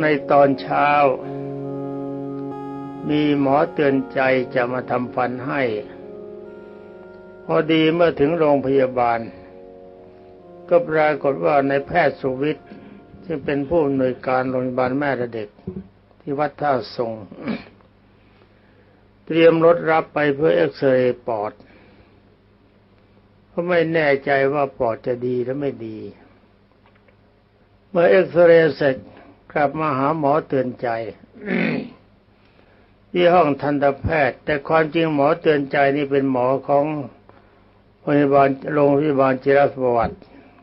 ในตอนเช้า มีหมอเตือนใจจะมาทำฟันให้ พอดีเมื่อถึงโรงพยาบาล ก็ปรากฏว่าในแพทย์สุวิทย์ซึ่งเป็นผู้อำนวยการโรงพยาบาลแม่และเด็ก ที่วัดท่าทรง เตรียมรถรับไปเพื่อเอ็กซเรย์ปอด เพราะไม่แน่ใจว่าปอดจะดีหรือไม่ดี เมื่อเอ็กซเรย์เสร็จ กลับมาหาหมอเตือนใจที่ห้องทันตแพทย์ แต่ความจริงหมอเตือนใจนี่เป็นหมอของโรงพยาบาลโรงพยาบาลจิรประวัติ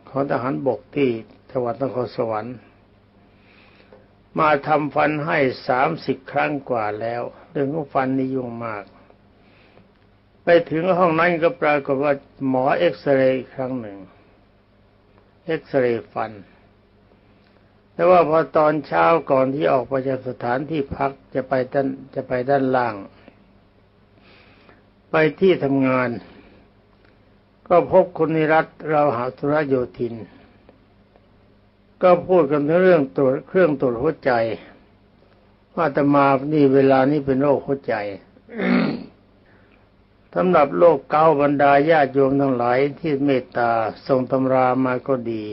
ของทหารบกที่จังหวัดนครสวรรค์ มาทำฟันให้สามสิบครั้งกว่าแล้วเรื่องของฟันนี่ยุ่งมาก ไปถึงห้องนั้นก็ปรากฏว่าหมอเอ็กซเรย์อีกครั้งหนึ่งเอ็กซเรย์ฟัน แต่ว่าพอตอนเช้าก่อนที่ออกไปจากสถานที่พักจะไปด้านจะไปด้านล่าง ไปที่ทำงาน ก็พบคุณนิรัตน์เราหาธุรโยธิน ก็พูดกันเรื่องตรวจเครื่องตรวจหัวใจว่าอาตมานี่เวลานี้เป็นโรคหัวใจสำหรับโรคเกาบรรดาญาติโยมทั้งหลายที่เมตตาส่งตำรามาก็ดี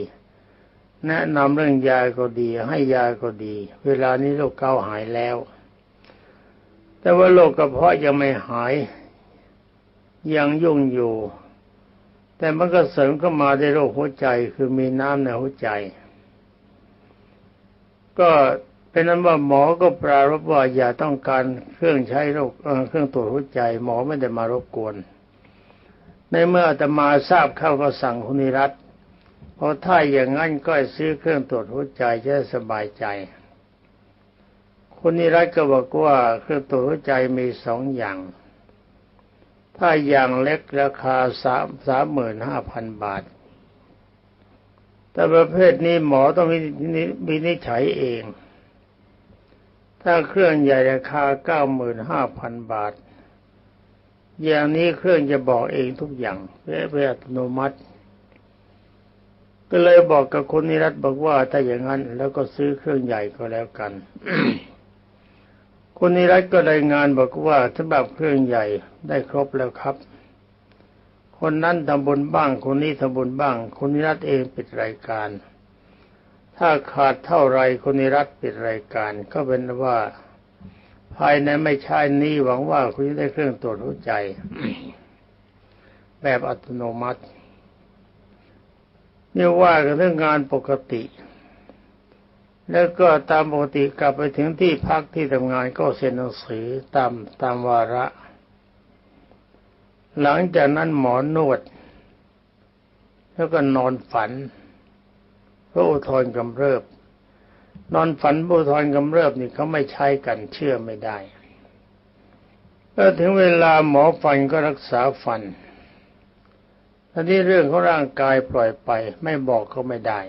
แนะนำเรื่องยาก็ดี ให้ยาก็ดี เวลานี้โรคเกาหายแล้ว แต่ว่าโรคกระเพาะยังไม่หาย ยังยุ่งอยู่ แต่มันก็เสริมเข้ามาได้โรคหัวใจคือมีน้ำในหัวใจ ก็เป็นนั้นว่าหมอก็ปรารบว่าอย่าต้องการเครื่องใช้โรคเครื่องตรวจหัวใจ หมอไม่ได้มารบกวน ในเมื่ออาตมาทราบเข้าก็สั่งคุณนิรัตน์ เพราะถ้าอย่างนั้นก็ซื้อเครื่องตรวจหัวใจจะสบายใจ คุณนิรัตน์ก็บอกว่าเครื่องตรวจหัวใจมีสองอย่าง ถ้าอย่างเล็กราคาสามสามหมื่นห้าพันบาท แต่ประเภทนี้หมอต้องวินิจฉัยเอง ถ้าเครื่องใหญ่ราคาเก้าหมื่นห้าพันบาท อย่างนี้เครื่องจะบอกเองทุกอย่างเพื่อเพื่ออัตโนมัติ ก็เลยบอกกับคนนิรัตบอกว่าถ้าอย่างนั้นแล้วก็ซื้อเครื่องใหญ่ก็แล้วกันคุณนิรัตก็รายงานบอกว่าสำหรับเครื่องใหญ่ได้ครบแล้วครับ คนนั้นทำบุญบ้างคนนี้ทำบุญบ้างคุณนิรัตเองปิดรายการ ถ้าขาดเท่าไรคุณนิรัตปิดรายการ ก็เป็นว่าภายในไม่ช้านี้หวังว่าคุณจะได้เครื่องตรวจหัวใจ แบบอัตโนมัติ นี่ว่ากันเรื่องงานปกติ แล้วก็ตามปกติกลับไปถึงที่พักที่ทำงานก็เซ็นหนังสือตามตามวาระ หลังจากนั้นหมอนวด แล้วก็นอนฝันพระอุทธรกำเริบ นอนฝันพระอุทธรกำเริบนี่เขาไม่ใช้กันเชื่อไม่ได้ก็ถึงเวลาหมอฟันก็รักษาฟัน อันนี้เรื่องของร่างกายปล่อยไป ไม่บอกก็ไม่ได้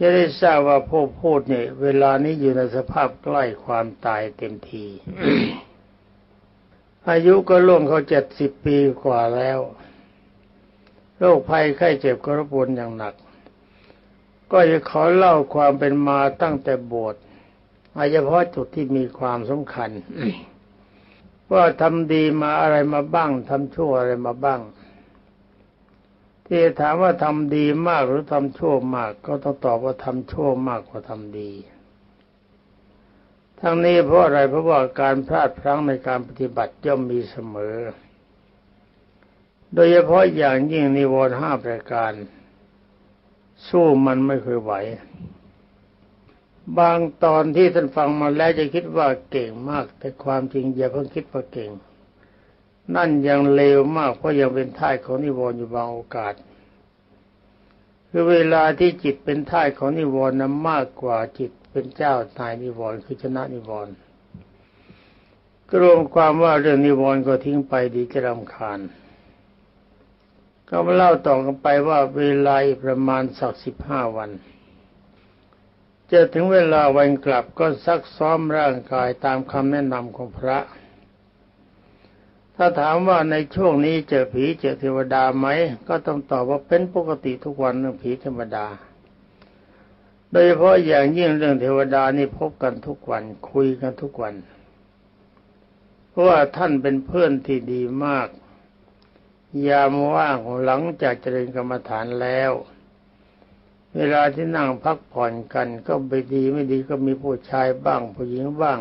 จะได้ทราบว่าผู้พูดเนี่ยเวลานี้อยู่ในสภาพใกล้ความตายเต็มที อายุก็ล่วงเขาเจ็ดสิบปีกว่าแล้ว โรคภัยไข้เจ็บก็รบกวนอย่างหนัก ก็จะขอเล่าความเป็นมาตั้งแต่บวชอาเฉพาะจุดที่มีความสำคัญว่าทำดีมาอะไรมาบ้างทำชั่วอะไรมาบ้าง ที่ถามว่าทำดีมากหรือทำชั่วมาก ก็ต้องตอบว่าทำชั่วมากกว่าทำดี ทั้งนี้เพราะอะไรเพราะว่าการพลาดพลั้งในการปฏิบัติย่อมมีเสมอ โดยเฉพาะอย่างยิ่งนิวรณ์ห้าประการ สู้มันไม่เคยไหว บางตอนที่ท่านฟังมาแล้วจะคิดว่าเก่งมาก แต่ความจริงอย่าเพิ่งคิดว่าเก่ง นั่นยังเลวมากเพราะยังเป็นท่ายของนิวรณ์อยู่บางโอกาสคือเวลาที่จิตเป็นท่ายของนิวรณ์นั้นมากกว่าจิตเป็นเจ้านายนิวรณ์คือชนะนิวรณ์ก็รวมความว่าเรื่องนิวรณ์ก็ทิ้งไปดีจะรำคาญ ก็มาเล่าต่อกันไปว่าเวลาประมาณสักสิบห้าวันจะถึงเวลาวันกลับก็ซักซ้อมร่างกายตามคำแนะนำของพระ ถ้าถามว่าในช่วงนี้เจอผีเจอเทวดาไหม ก็ต้องตอบว่าเป็นปกติทุกวันเรื่องผีธรรมดา โดยเฉพาะอย่างยิ่งเรื่องเทวดานี่พบกันทุกวันคุยกันทุกวัน เพราะว่าท่านเป็นเพื่อนที่ดีมาก ยามว่างหลังจากเจริญกรรมฐานแล้วเวลาที่นั่งพักผ่อนกันก็ไปดีไม่ดีก็มีผู้ชายบ้าง ผู้หญิงบ้าง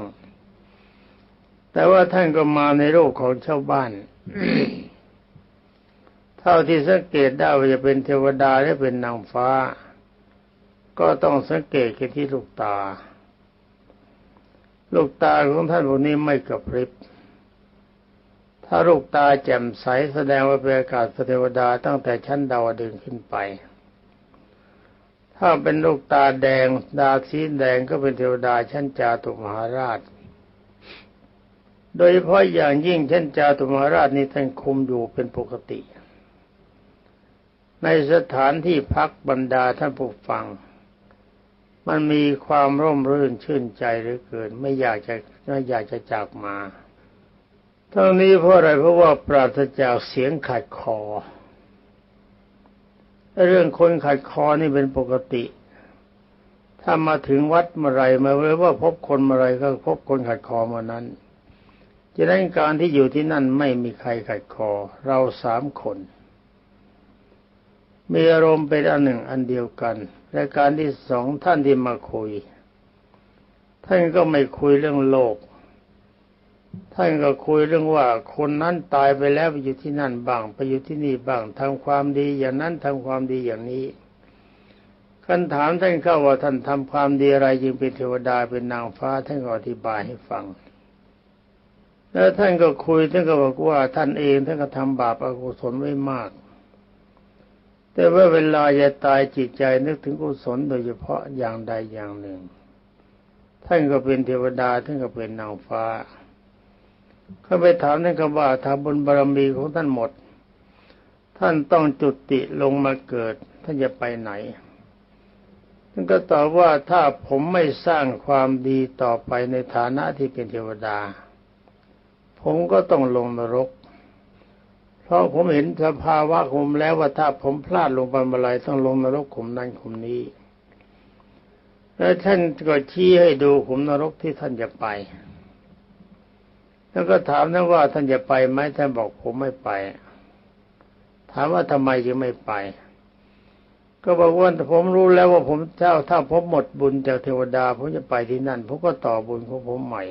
แต่ว่าท่านก็มาในโลกของชาวบ้าน เท่าที่สังเกตได้ว่าจะเป็นเทวดาหรือเป็นนางฟ้า ก็ต้องสังเกตที่ลูกตา ลูกตาของท่านพวกนี้ไม่กระพริบ ถ้าลูกตาแจ่มใสแสดงว่าเป็นอากาศเทวดาตั้งแต่ชั้นดาวดึงขึ้นไป ถ้าเป็นลูกตาแดง ดาสีแดงก็เป็นเทวดาชั้นจาตุมหาราช โดยเฉพาะอย่างยิ่งชั้นจาตุมหาราชนี้ท่านคุมอยู่เป็นปกติ ในสถานที่พักบรรดาท่านผู้ฟัง มันมีความร่มรื่นชื่นใจเหลือเกิน ไม่อยากจะไม่อยากจะจากมาทั้งนี้เพราะอะไรเพราะว่าปราศจากเสียงขัดคอ เรื่องคนขัดคอนี่เป็นปกติ ถ้ามาถึงวัดเมื่อไรมาเลยว่าพบคนเมื่อไรก็พบคนขัดคอเมื่อนั้น จะนั้นการที่อยู่ที่นั่นไม่มีใครขัดคอ เราสามคน มีอารมณ์เป็นอันหนึ่งอันเดียวกันและการที่สองท่านที่มาคุย ท่านก็ไม่คุยเรื่องโลก ท่านก็คุยเรื่องว่า คนนั้นตายไปแล้วไปอยู่ที่นั่นบ้าง ไปอยู่ที่นี่บ้างทำความดีอย่างนั้นทำความดีอย่างนี้คันถามท่านเข้าว่าท่านทำความดีอะไรจึงเป็นเทวดาเป็นนางฟ้าท่านก็อธิบายให้ฟัง แล้วท่านก็คุยท่านก็บอกว่าท่านเองท่านก็ทำบาปอกุศลไว้มาก แต่ว่าเวลาจะตายจิตใจนึกถึงกุศลโดยเฉพาะอย่างใดอย่างหนึ่ง ท่านก็เป็นเทวดาท่านก็เป็นนางฟ้าเขาไปถามท่านก็ว่าถ้าบุญบารมีของท่านหมด ท่านต้องจุติลงมาเกิด ท่านจะไปไหนท่านก็ตอบว่าถ้าผมไม่สร้างความดีต่อไปในฐานะที่เป็นเทวดา ผมก็ต้องลงนรก เพราะผมเห็นสภาวะผมแล้วว่าถ้าผมพลาดลงไปเมื่อไรต้องลงนรกขุมนั้นขุมนี้ แล้วท่านก็ชี้ให้ดูขุมนรกที่ท่านจะไป แล้วก็ถามท่านว่าท่านจะไปไหมท่านบอกผมไม่ไป ถามว่าทำไมจึงไม่ไป ก็บอกว่าผมรู้แล้วว่าผมเจ้าถ้าผมหมดบุญจากเทวดาผมจะไปที่นั่นผมก็ต่อบุญของผมใหม่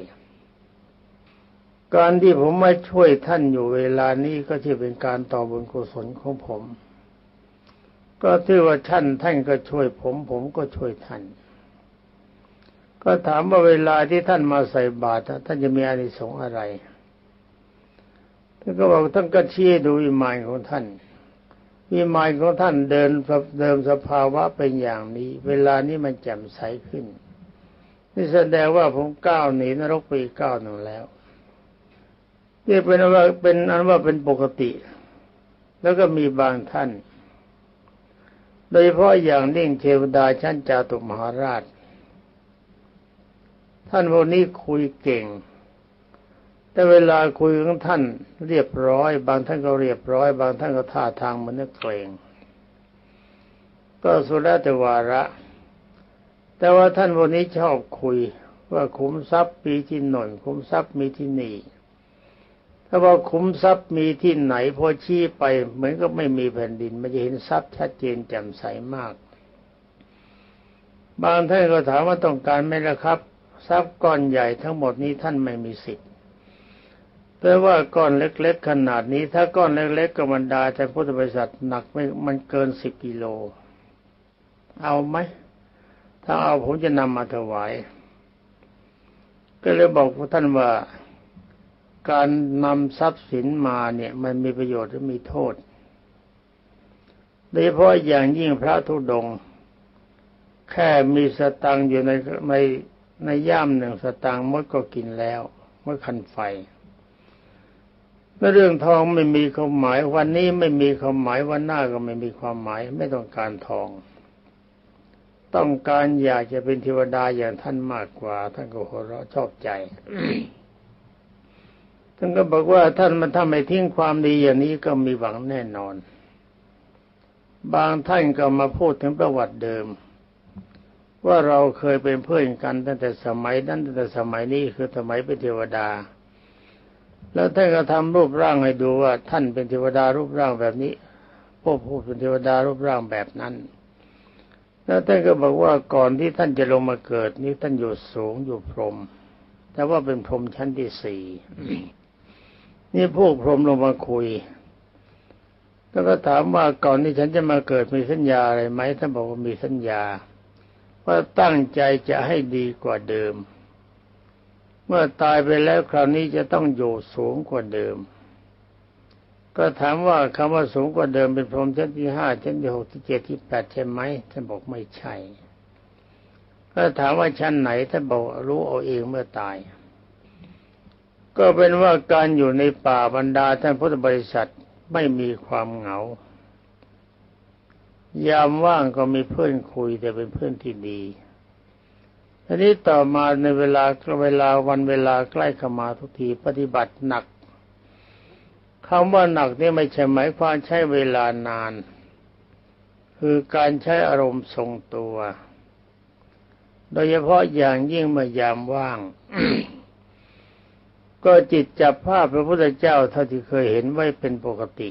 การที่ผมมาช่วยท่านอยู่เวลานี้ก็ที่เป็นการต่อบุญกุศลของผม ก็ถือว่าท่านท่านก็ช่วยผม ผมก็ช่วยท่าน ก็ถามว่าเวลาที่ท่านมาใส่บาตรท่านจะมีอานิสงส์อะไรท่านก็บอกท่านก็ชี้ดูอิมานของท่านวิมานของท่านเดินเดิมสภาวะเป็นอย่างนี้ เวลานี้มันแจ่มใสขึ้น นี่แสดงว่าผมก้าวหนีนรกไปก้าวหนึ่งแล้ว นี่เป็นว่าเป็นอันว่าเป็นปกติ แล้วก็มีบางท่าน โดยเฉพาะอย่างนิ่งเทวดาชั้นจาตุมหาราช ท่านพวกนี้คุยเก่ง แต่เวลาคุยของท่านเรียบร้อย บางท่านก็เรียบร้อย บางท่านก็ท่าทางเหมือนนักเกรงก็สุดแล้วแต่วาระ แต่ว่าท่านพวกนี้ชอบคุยว่าขุมทรัพย์มีที่หน่นขุมทรัพย์มีที่นี่ ถ้าว่าขุมทรัพย์มีที่ไหนพอชี้ไป เหมือนก็ไม่มีแผ่นดินมันจะเห็นทรัพย์ชัดเจนแจ่มใสมาก บางท่านก็ถามว่าต้องการไหมล่ะครับ ทรัพย์ก้อนใหญ่ทั้งหมดนี้ท่านไม่มีสิทธิ์แต่ว่าก้อนเล็ก ๆ ขนาดนี้ ถ้าก้อนเล็ก ๆก็บรรดาแต่พุทธบริษัทหนักไม่มันเกินสิบกิโล เอาไหมถ้าเอาผมจะนำมาถวาย ก็เลยบอกท่านว่า การนำทรัพย์สินมาเนี่ยมันมีประโยชน์หรือมีโทษ โดยเฉพาะอย่างยิ่งพระธุดงค์แค่มีสตังค์อยู่ในในในย่ามหนึ่งสตังค์มดก็กินแล้วเมื่อคันไฟเรื่องทองไม่มีความหมายวันนี้ไม่มีความหมายวันหน้าก็ไม่มีความหมาย ไม่ต้องการทอง ต้องการอยากจะเป็นเทวดาอย่างท่านมากกว่า ท่านก็หัวเราะชอบใจ ท่านก็บอกว่าท่านมันทำให้ทิ้งความดีอย่างนี้ก็มีหวังแน่นอน บางท่านก็มาพูดถึงประวัติเดิม ว่าเราเคยเป็นเพื่อนกันตั้งแต่สมัยนั้นตั้งแต่สมัยนี้คือสมัยเป็นเทวดา แล้วท่านก็ทำรูปร่างให้ดูว่าท่านเป็นเทวดารูปร่างแบบนี้พวกผู้เป็นเทวดารูปร่างแบบนั้นแล้วท่านก็บอกว่าก่อนที่ท่านจะลงมาเกิดนี้ท่านอยู่สูงอยู่พรหมแต่ว่าเป็นพรหมชั้นที่สี่ นี่พวกพรหมลงมาคุย แล้วก็ถามว่าก่อนที่ฉันจะมาเกิดมีสัญญาอะไรไหมท่านบอกว่ามีสัญญา ว่าตั้งใจจะให้ดีกว่าเดิม เมื่อตายไปแล้วคราวนี้จะต้องอยู่สูงกว่าเดิม ก็ถามว่าคำว่าสูงกว่าเดิมเป็นพรหมชั้นที่ห้าชั้นที่หกที่เจ็ดที่แปดใช่ไหมท่านบอกไม่ใช่ ก็ถามว่าชั้นไหนท่านบอกรู้เอาเองเมื่อตาย ก็เป็นว่าการอยู่ในป่าบรรดาท่านพุทธบริษัทไม่มีความเหงา ยามว่างก็มีเพื่อนคุยแต่เป็นเพื่อนที่ดีทีนี้ต่อมาในเวลาเวลาวันเวลาใกล้เข้ามาทุกทีปฏิบัติหนักคำว่าหนักนี่ไม่ใช่หมายความใช้เวลานาน คือการใช้อารมณ์ทรงตัว โดยเฉพาะอย่างยิ่งเมื่อยามว่าง ก็จิตจับภาพพระพุทธเจ้าเท่าที่เคยเห็นไว้เป็นปกติ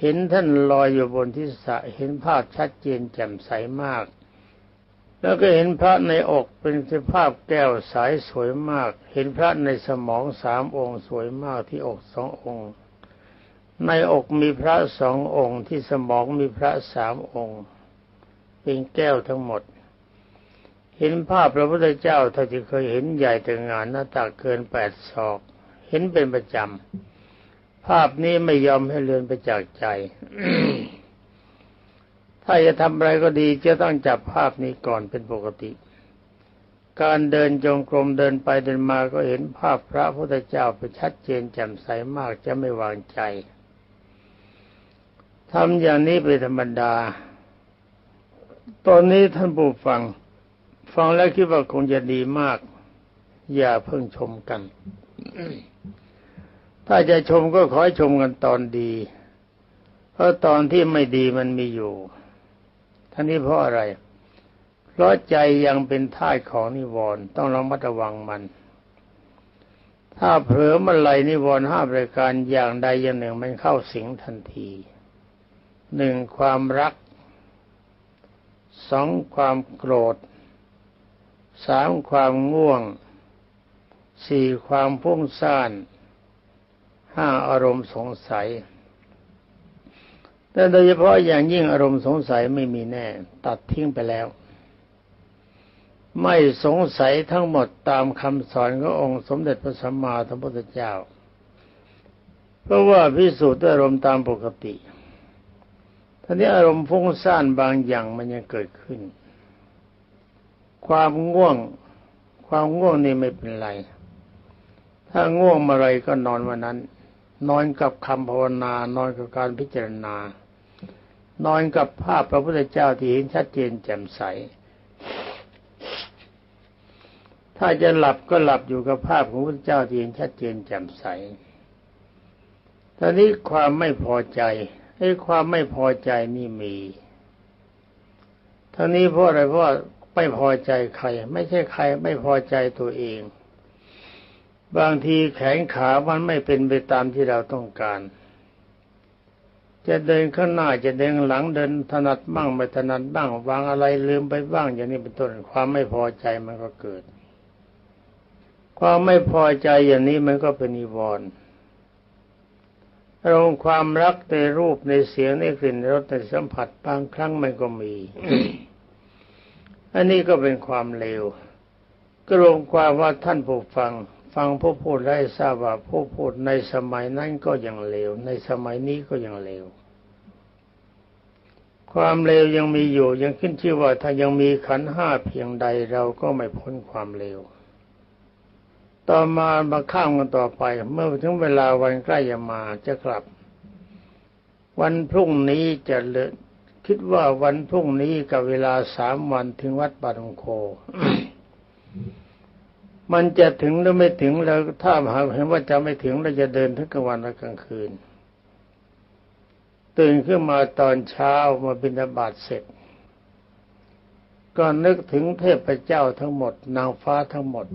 เห็นท่านลอยอยู่บนทิศะเห็นภาพชัดเจนแจ่มใสมาก แล้วก็เห็นพระในอกเป็นสภาพแก้วใสสวยมาก เห็นพระในสมองสามองค์สวยมากที่อกสององค์ ในอกมีพระสององค์ที่สมองมีพระสามองค์ เป็นแก้วทั้งหมด เห็นภาพพระพุทธเจ้าถ้าที่เคยเห็นใหญ่แต่งานหน้าตักเกินแปดศอก เห็นเป็นประจำ ภาพนี้ไม่ยอมให้เลือนไปจากใจ ถ้าจะทำอะไรก็ดีจะต้องจับภาพนี้ก่อนเป็นปกติ การเดินจงกรมเดินไปเดินมาก็เห็นภาพพระพุทธเจ้าไปชัดเจนแจ่มใสมากจะไม่วางใจทำอย่างนี้เป็นธรรมดา ตอนนี้ท่านผู้ฟัง ฟังแล้วคิดว่าคงจะดีมาก อย่าเพิ่งชมกัน ถ้าจะชมก็ขอให้ชมกันตอนดี เพราะตอนที่ไม่ดีมันมีอยู่ท่านี้เพราะอะไร เพราะใจยังเป็นท่าของนิวรณ์ต้องระมัดระวังมัน ถ้าเผลอมันไหลนิวรณ์ห้าประการอย่างใดอย่างหนึ่งมันเข้าสิงทันทีหนึ่งความรักสองความโกรธ สามความง่วงสี่ความพุ่งซ่านห้าอารมณ์สงสัย แต่โดยเฉพาะอย่างยิ่งอารมณ์สงสัยไม่มีแน่ ตัดทิ้งไปแล้ว ไม่สงสัยทั้งหมดตามคำสอนขององค์สมเด็จพระสัมมาสัมพุทธเจ้า เพราะว่าพิสูจน์อารมณ์ตามปกติท่านี้อารมณ์ฟุ้งซ่านบางอย่างมันยังเกิดขึ้น ความง่วง ความง่วงนี่ไม่เป็นไร ถ้าง่วงเมาไรก็นอนวันนั้น นอนกับคำภาวนานอนกับการพิจารณา นอนกับภาพพระพุทธเจ้าที่เห็นชัดเจนแจ่มใส ถ้าจะหลับก็หลับอยู่กับภาพของพระพุทธเจ้าที่เห็นชัดเจนแจ่มใสตอนนี้ความไม่พอใจไอ้ความไม่พอใจนี่มีทั้งนี้เพราะอะไรเพราะ ไม่พอใจใคร ไม่ใช่ใครไม่พอใจตัวเอง บางทีแขนขามันไม่เป็นไปตามที่เราต้องการ จะเดินข้างหน้าจะเดินหลังเดินถนัดบ้างไม่ถนัดบ้างวางอะไรลืมไปบ้าง อย่างนี้เป็นต้นความไม่พอใจมันก็เกิด ความไม่พอใจอย่างนี้มันก็เป็นนิวรณ์อารมณ์ความรักในรูปในเสียงในกลิ่นในรสในสัมผัสบางครั้งมันก็มี อันนี้ก็เป็นความเลวก็รวมความว่าท่านผู้ฟัง ฟังผู้พูดได้ทราบว่าผู้พูดในสมัยนั้นก็ยังเลว ในสมัยนี้ก็ยังเลว ความเลวยังมีอยู่ยังขึ้นชื่อว่าถ้ายังมีขันห้าเพียงใดเราก็ไม่พ้นความเลวต่อมามาข้ามกันต่อไป เมื่อถึงเวลาวันใกล้จะมาจะกลับ วันพรุ่งนี้จะเล คิดว่าวันพรุ่งนี้กับเวลาสามวันถึงวัดปารงโค มันจะถึงหรือไม่ถึงแล้วถ้าหากเห็นว่าจะไม่ถึงเราจะเดินทั้งกลางวันและกลางคืน ตื่นขึ้นมาตอนเช้ามาบิณฑบาตเสร็จ ก็นึกถึงเทพเจ้าทั้งหมด นางฟ้าทั้งหมด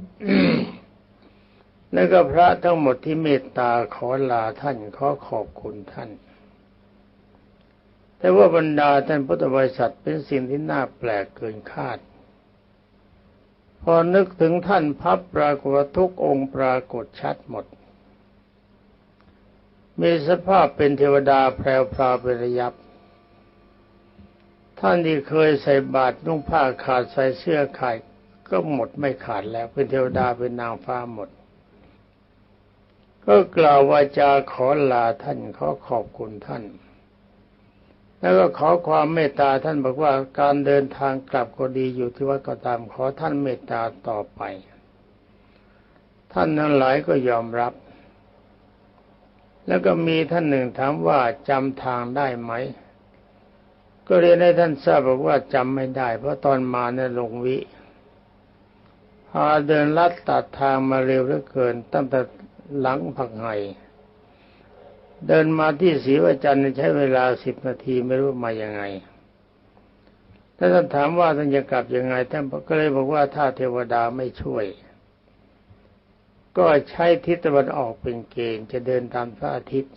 แล้วก็พระทั้งหมดที่เมตตาขอลาท่านขอขอบคุณท่าน แต่ว่าบรรดาท่านพุทธบริษัทเป็นสิ่งที่น่าแปลกเกินคาด พอนึกถึงท่านพับปรากฏทุกองค์ปรากฏชัดหมด มีสภาพเป็นเทวดาแพรวพราเป็นระยับ ท่านที่เคยใส่บาตรนุ่งผ้าขาดใส่เสื้อขาดก็หมดไม่ขาดแล้วเป็นเทวดาเป็นนางฟ้าหมด ก็กล่าววาจาขอลาท่านขอขอบคุณท่าน แล้วก็ขอความเมตตาท่านบอกว่าการเดินทางกลับก็ดีอยู่ที่วัดก็ตามขอท่านเมตตาต่อไป ท่านนั้นหลายก็ยอมรับ แล้วก็มีท่านหนึ่งถามว่าจำทางได้ไหม ก็เรียนให้ท่านทราบบอกว่าจำไม่ได้ เพราะตอนมาเนี่ยลงวิพาเดินลัดตัดทางมาเร็วเหลือเกินตั้งแต่หลังผักไห่ เดินมาที่ศรีวจันทร์ใช้เวลาสิบนาทีไม่รู้มายังไงถ้าท่านถามว่าท่านจะกลับยังไงท่านก็เลยบอกว่าถ้าเทวดาไม่ช่วย ก็ใช้ทิศตะวันออกเป็นเกณฑ์จะเดินตามพระอาทิตย์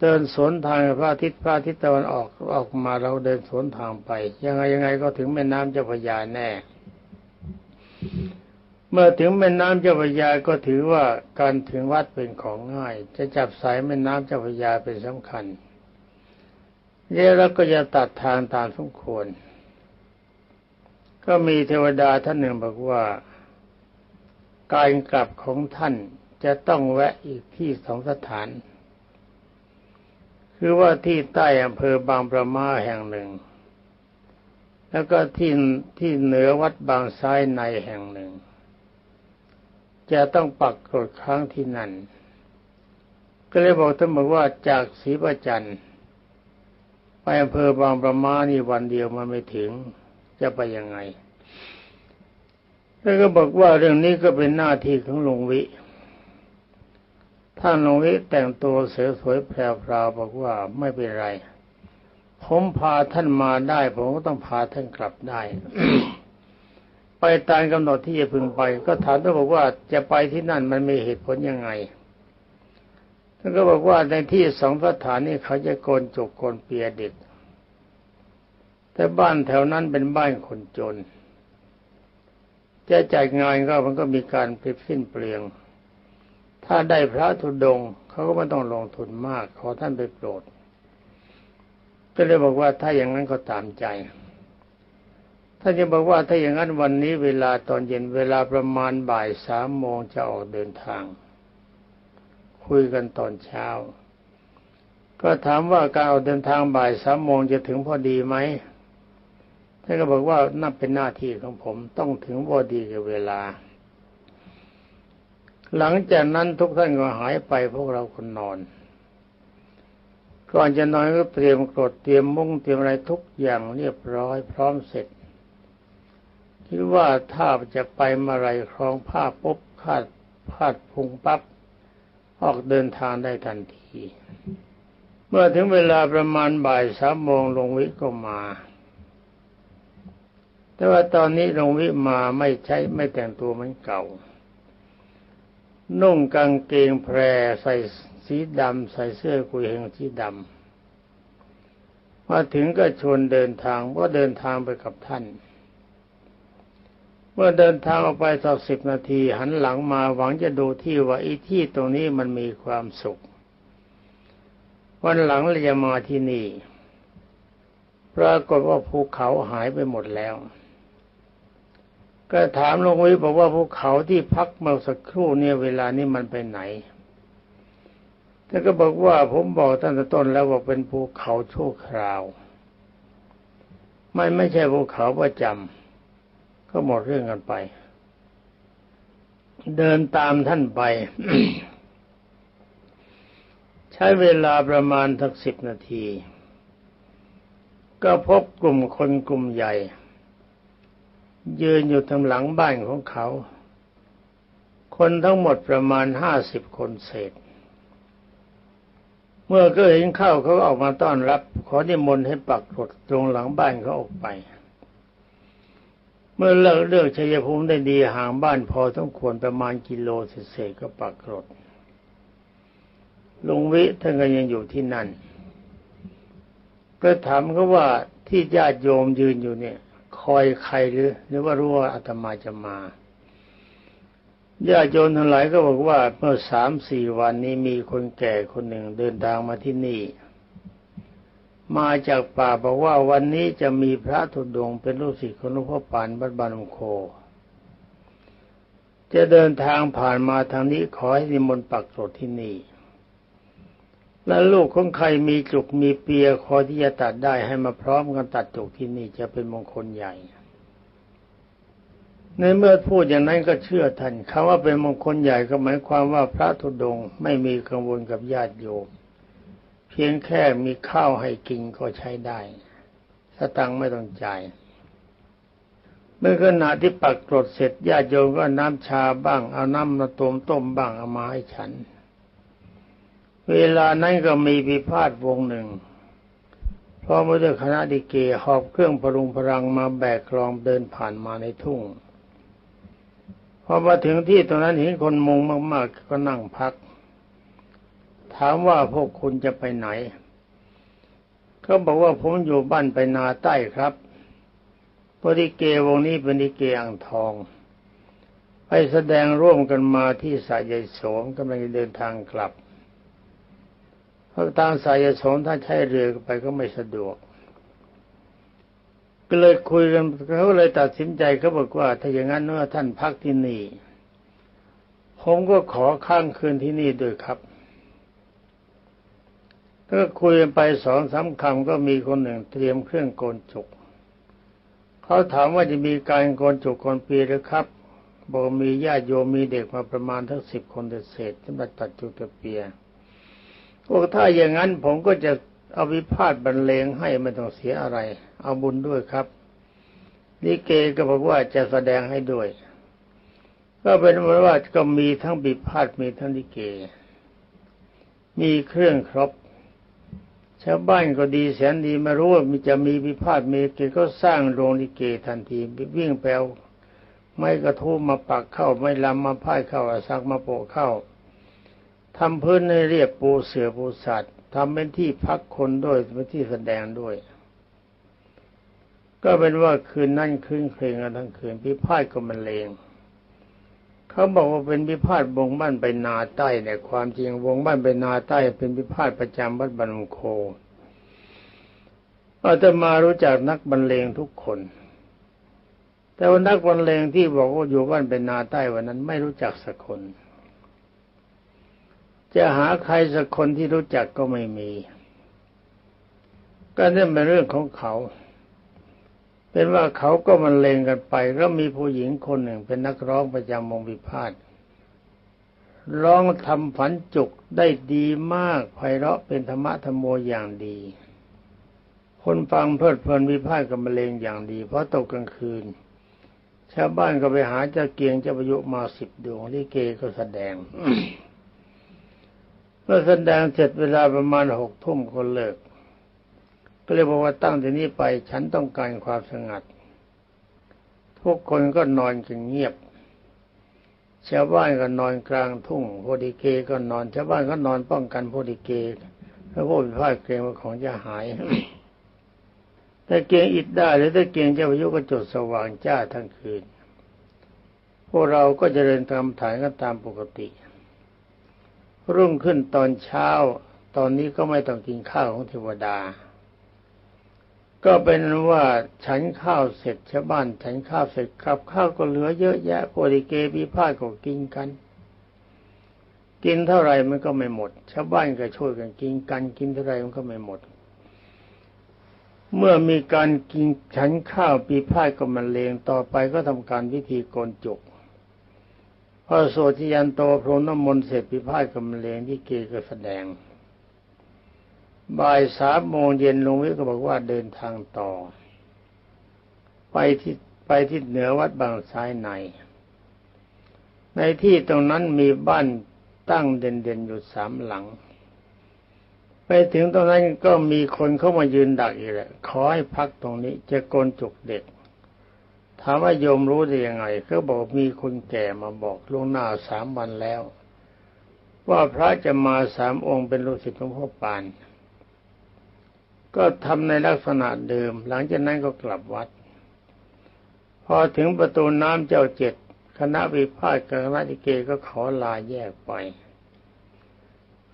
เดินสวนทางพระอาทิตย์พระอาทิตย์ตะวันออกออกมาเราเดินสวนทางไป ยังไงยังไงก็ถึงแม่น้ำเจ้าพระยาแน่ เมื่อถึงแม่น้ำเจ้าพระยาก็ถือว่าการถึงวัดเป็นของง่าย จะจับสายแม่น้ำเจ้าพระยาเป็นสำคัญแล้วเราก็จะตัดทางตามสมควร ก็มีเทวดาท่านหนึ่งบอกว่า การกลับของท่านจะต้องแวะอีกที่สองสถาน คือว่าที่ใต้อำเภอบางประมาแห่งหนึ่ง แล้วก็ที่ที่เหนือวัดบางซ้ายในแห่งหนึ่ง จะต้องปักกรดครั้งที่นั่น ก็เลยบอกท่านบอกว่าจากศรีประจันไปอำเภอบางประมานี่วันเดียวมันไม่ถึงจะไปยังไงแล้วก็บอกว่าเรื่องนี้ก็เป็นหน้าที่ของหลวงวิ ท่านหลวงวิแต่งตัวเสือสวยแพรวๆบอกว่าไม่เป็นไร ผมพาท่านมาได้ ผมก็ต้องพาท่านกลับได้ ไปตามกำหนดที่จะพึงไป ก็ถามท่านบอกว่าจะไปที่นั่นมันมีเหตุผลยังไงท่านก็บอกว่าในที่สองสถานนี้เขาจะโกนจกโกนเปียเด็ก แต่บ้านแถวนั้นเป็นบ้านคนจน จะจัดงานก็มันก็มีการไปสิ้นเปลือง ถ้าได้พระธุดงเขาก็ไม่ต้องลงทุนมาก ขอท่านไปโปรด ก็เลยบอกว่าถ้าอย่างนั้นก็ตามใจ ท่านจะบอกว่าถ้าอย่างนั้นวันนี้เวลาตอนเย็นเวลาประมาณบ่ายสามโมงจะออกเดินทาง คุยกันตอนเช้า ก็ถามว่าการออกเดินทางบ่ายสามโมงจะถึงพอดีไหมท่านก็บอกว่านั่นเป็นหน้าที่ของผมต้องถึงพอดีกับเวลา หลังจากนั้นทุกท่านก็หายไปพวกเราคนนอนก่อนจะนอนก็เตรียมกรดเตรียมมุ้งเตรียมอะไรทุกอย่างเรียบร้อยพร้อมเสร็จ คิดว่าถ้าจะไปเมื่อไรครองผ้าปุ๊บคาดพาดพุงปั๊บออกเดินทางได้ทันที เมื่อถึงเวลาประมาณบ่ายสามโมงลงวิก็มา แต่ว่าตอนนี้ลงวิมาไม่ใช้ไม่แต่งตัวเหมือนเก่า นุ่งกางเกงแพรใส่สีดำใส่เสื้อกุยเฮงสีดำมาถึงก็ชวนเดินทางก็เดินทางไปกับท่าน เมื่อเดินทางออกไปสักสิบนาที หันหลังมาหวังจะดูที่ว่าอีที่ตรงนี้มันมีความสุข วันหลังเราจะมาที่นี่ ปรากฏว่าภูเขาหายไปหมดแล้ว ก็ถามหลวงวิบอกว่าภูเขาที่พักเมื่อสักครู่เนี่ยเวลานี้มันไปไหนท่านก็บอกว่าผมบอกตั้งแต่ต้นแล้วว่าเป็นภูเขาชั่วคราวไม่ไม่ใช่ภูเขาประจำ ก็หมดเรื่องกันไป เดินตามท่านไป ใช้เวลาประมาณทักสิบนาที ก็พบกลุ่มคนกลุ่มใหญ่ ยืนอยู่ทางหลังบ้านของเขา คนทั้งหมดประมาณห้าสิบคนเศษเมื่อก็เห็นเข้าเขาออกมาต้อนรับ ขอนิมนต์ให้ปักกรดตรงหลังบ้านเขาออกไป มื่อเลิกเลือกชัยภูมิได้ดีห่างบ้านพอสมควรประมาณกิโลเศษก็ปักกรดลุงวิท่านก็ยังอยู่ที่นั่น ก็ถามเขาว่าที่ญาติโยมยืนอยู่เนี่ย คอยใครหรือ หรือว่ารู้ว่าอาตมาจะมาญาติโยมทั้งหลายก็บอกว่าเมื่อสามสี่วันนี้มีคนแก่คนหนึ่งเดินทางมาที่นี่ มาจากป่าบอกว่าวันนี้จะมีพระธุดงค์เป็นลูกศิษย์ของหลวงพ่อปานบัดบานมโค จะเดินทางผ่านมาทางนี้ขอให้นิมนต์ปักโสดที่นี่ และลูกของใครมีจุกมีเปียคอที่จะตัดได้ให้มาพร้อมกันตัดจุกที่นี่จะเป็นมงคลใหญ่ ในเมื่อพูดอย่างนั้นก็เชื่อท่านคำว่าเป็นมงคลใหญ่ก็หมายความว่าพระธุดงค์ไม่มีกังวลกับญาติโยม เพียงแค่มีข้าวให้กินก็ใช้ได้สตังค์ไม่ต้องจ่ายเมื่อขณะที่ปักกรดเสร็จญาติโยมก็น้ำชาบ้าง เอาน้ำมาต้มต้มบ้างเอามาให้ฉัน เวลานั้นก็มีพิพาทวงหนึ่งพร้อมด้วยคณะดิเกหอบเครื่องพรุงพรังมาแบกกลองเดินผ่านมาในทุ่งพอมาถึงที่ตรงนั้นเห็นคนมุงมากๆก็นั่งพัก ถามว่าพวกคุณจะไปไหนเขาบอกว่าผมอยู่บ้านไปนาใต้ครับพอดิเกวงนี้เป็นดิเกอ่างทอง ไปแสดงร่วมกันมาที่สายใหญ่โสมกำลังจะเดินทางกลับเพราะทางสายใหญ่โสมถ้าใช้เรือไปก็ไม่สะดวก ก็เลยคุยกันเขาเลยตัดสินใจเขาบอกว่า ถ้าอย่างนั้นเมื่อท่านพักที่นี่ ผมก็ขอข้างคืนที่นี่ด้วยครับ ก็คุยไปสองสามคำก็มีคนหนึ่งเตรียมเครื่องโกนจุก เขาถามว่าจะมีการโกนจุกโกนปีหรือครับบอกมีญาติโยมมีเด็กมาประมาณทั้งสิบคนเศษสำหรับตัดจุกตะเปียบอกถ้าอย่างนั้นผมก็จะเอาวิพาทบรรเลงให้ไม่ต้องเสียอะไร เอาบุญด้วยครับลิเกก็บอกว่าจะแสดงให้ด้วย ก็เป็นว่าก็มีทั้งบิพาทมีทั้งลิเก มีเครื่องครบ ชาวบ้านก็ดีแสนดีไม่รู้ว่ามีจะมีพิพาทมีเกก็สร้างโรงลิเกทันทีวิ่งแปลวไม่กระทู้มาปักเข้าไม่ลำมาพ่ายเข้าอาซักมาโปะเข้าทำพื้นให้เรียบปูเสือปูสัตว์ทำเป็นที่พักคนด้วยเป็นที่แสดงด้วย ก็เป็นว่าคืนนั่นคืนเคร่งกันทั้งคืนพิพาทก็มันเลง เขาบอกว่าเป็นพิพาทวงบ้านไปนาใต้เนี่ยความจริงวงบ้านไปนาใต้ เป็นพิพาทประจำวัดบันมโคอาตมารู้จักนักบรรเลงทุกคน แต่ว่านักบรรเลงที่บอกว่าอยู่บ้านไปนาใต้วันนั้นไม่รู้จักสักคน จะหาใครสักคนที่รู้จักก็ไม่มี ก็นั่นเป็นเรื่องของเขา เป็นว่าเขาก็มันเลงกันไปก็มีผู้หญิงคนหนึ่งเป็นนักร้องประจำวงวิพาทร้องทำฝันจุกได้ดีมากไพเราะเป็นธรรมะธรรมโมอย่างดี คนฟังเพลิดเพลินวิพาทกับมะเร็งอย่างดี เพราะตกกลางคืน ชาวบ้านก็ไปหาเจ้าเกียงเจ้าประยุมาสิบดวงลิเกก็แสดงเมื่อแสดงเสร็จเวลาประมาณหกทุ่มคนเลิก ก็เลยบอกว่าตั้งแต่นี้ไปฉันต้องการความสงัด ทุกคนก็นอนกันเงียบ ชาวบ้านก็นอนกลางทุ่งโพดิเกก็นอน ชาวบ้านก็นอนป้องกันโพดิเกแล้วพวกพิพาทเกรงว่าของจะหายแต่เกียงอิดได้หรือถ้าเกียงเจ้าพายุก็จุดสว่างจ้าทั้งคืน พวกเราก็จะเดินตามฐานกันตามปกติ รุ่งขึ้นตอนเช้า ตอนนี้ก็ไม่ต้องกินข้าวของเทวดา ก็เป็นว่าฉันข้าวเสร็จชาวบ้านฉันข้าวเสร็จกับข้าวก็เหลือเยอะแยะโพดิเกพิพาทก็กินกัน กินเท่าไหร่มันก็ไม่หมดชาวบ้านก็ช่วยกันกินกันกินเท่าไหร่มันก็ไม่หมด เมื่อมีการกินฉันข้าวปีพาทก็มันเลงต่อไปก็ทำการพิธีโกนจุกพอโสติยันโตพรหมน้ำมนต์เสร็จพิพาทก็มันเลงที่เกก็แสดง บ่ายสามโมงเย็นหลวงวิก็บอกว่าเดินทางต่อ ไปที่ไปที่เหนือวัดบางซ้ายใน ในที่ตรงนั้นมีบ้านตั้งเด่นๆอยู่สามหลัง ไปถึงตรงนั้นก็มีคนเข้ามายืนดักอีกแหละขอให้พักตรงนี้จะโกนจุกเด็กถามว่าโยมรู้ได้ยังไงเขาบอกมีคนแก่มาบอกล่วงหน้าสามวันแล้ว ว่าพระจะมาสามองค์เป็นลูกศิษย์หลวงพ่อปาน ก็ทำในลักษณะเดิม หลังจากนั้นก็กลับวัด พอถึงประตูน้ำเจ้าเจ็ดคณะวิพากษ์กับคณะลิเกก็ขอลาแยกไป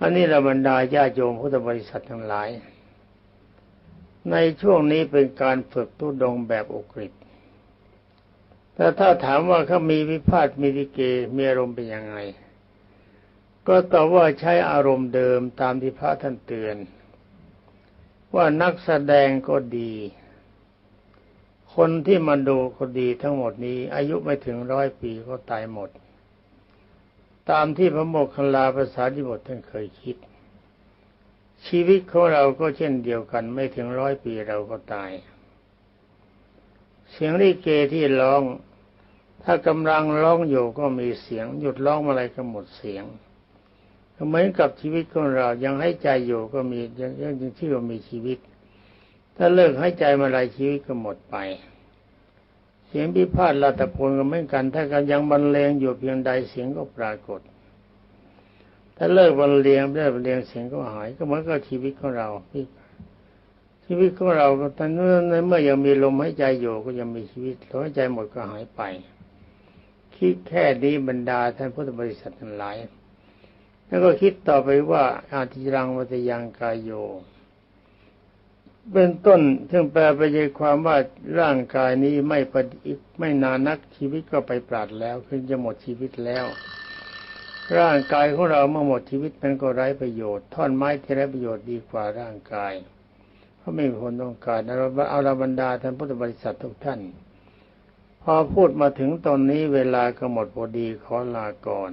อันนี้เราบรรดาญาโยมพุทธบริษัททั้งหลาย ในช่วงนี้เป็นการฝึกตุดงแบบอุกฤษแต่ถ้าถามว่าเขามีวิพาทมีลิเกมีอารมณ์เป็นยังไง ก็ตอบว่าใช้อารมณ์เดิมตามที่พระท่านเตือน ว่านักแสดงก็ดี คนที่มาดูก็ดีทั้งหมดนี้ อายุไม่ถึงร้อยปีก็ตายหมด ตามที่พระโมคคัลลาภาษาดิบทท่านเคยคิด ชีวิตของเราก็เช่นเดียวกัน ไม่ถึงร้อยปีเราก็ตาย เสียงลิเกที่ร้อง ถ้ากำลังร้องอยู่ก็มีเสียง หยุดร้องเมื่อไรก็หมดเสียง เหมือนกับชีวิตของเรายังให้ใจอยู่ก็มียังยังยังชื่อว่ามีชีวิต ถ้าเลิกให้ใจเมื่อไรชีวิตก็หมดไป เสียงพิพาทลาตะโพนก็เหมือนกัน ถ้ากันยังบรรเลงอยู่เพียงใดเสียงก็ปรากฏ ถ้าเลิกบรรเลงเลิกบรรเลงเสียงก็หายก็เหมือนกับชีวิตของเราที่ชีวิตของเราก็ตอนนั้นเมื่อยังมีลมหายใจอยู่ก็ยังมีชีวิตลมหายใจหมดก็หายไป คิดแค่นี้บรรดาท่านพุทธบริษัททั้งหลาย แล้วก็คิดต่อไปว่าอาทิรังวัตยังกายโย เป็นต้นซึ่งแปลไปใจความว่าร่างกายนี้ไม่ปฏิไม่นานนักชีวิตก็ไปปราดแล้วคือจะหมดชีวิตแล้ว ร่างกายของเราเมื่อหมดชีวิตมันก็ไร้ประโยชน์ท่อนไม้ที่ไร้ประโยชน์ดีกว่าร่างกายเพราะไม่มีคนต้องการเอาละบรรดาท่านพุทธบริษัททุกท่าน พอพูดมาถึงตอนนี้เวลาก็หมดพอดีขอลาก่อน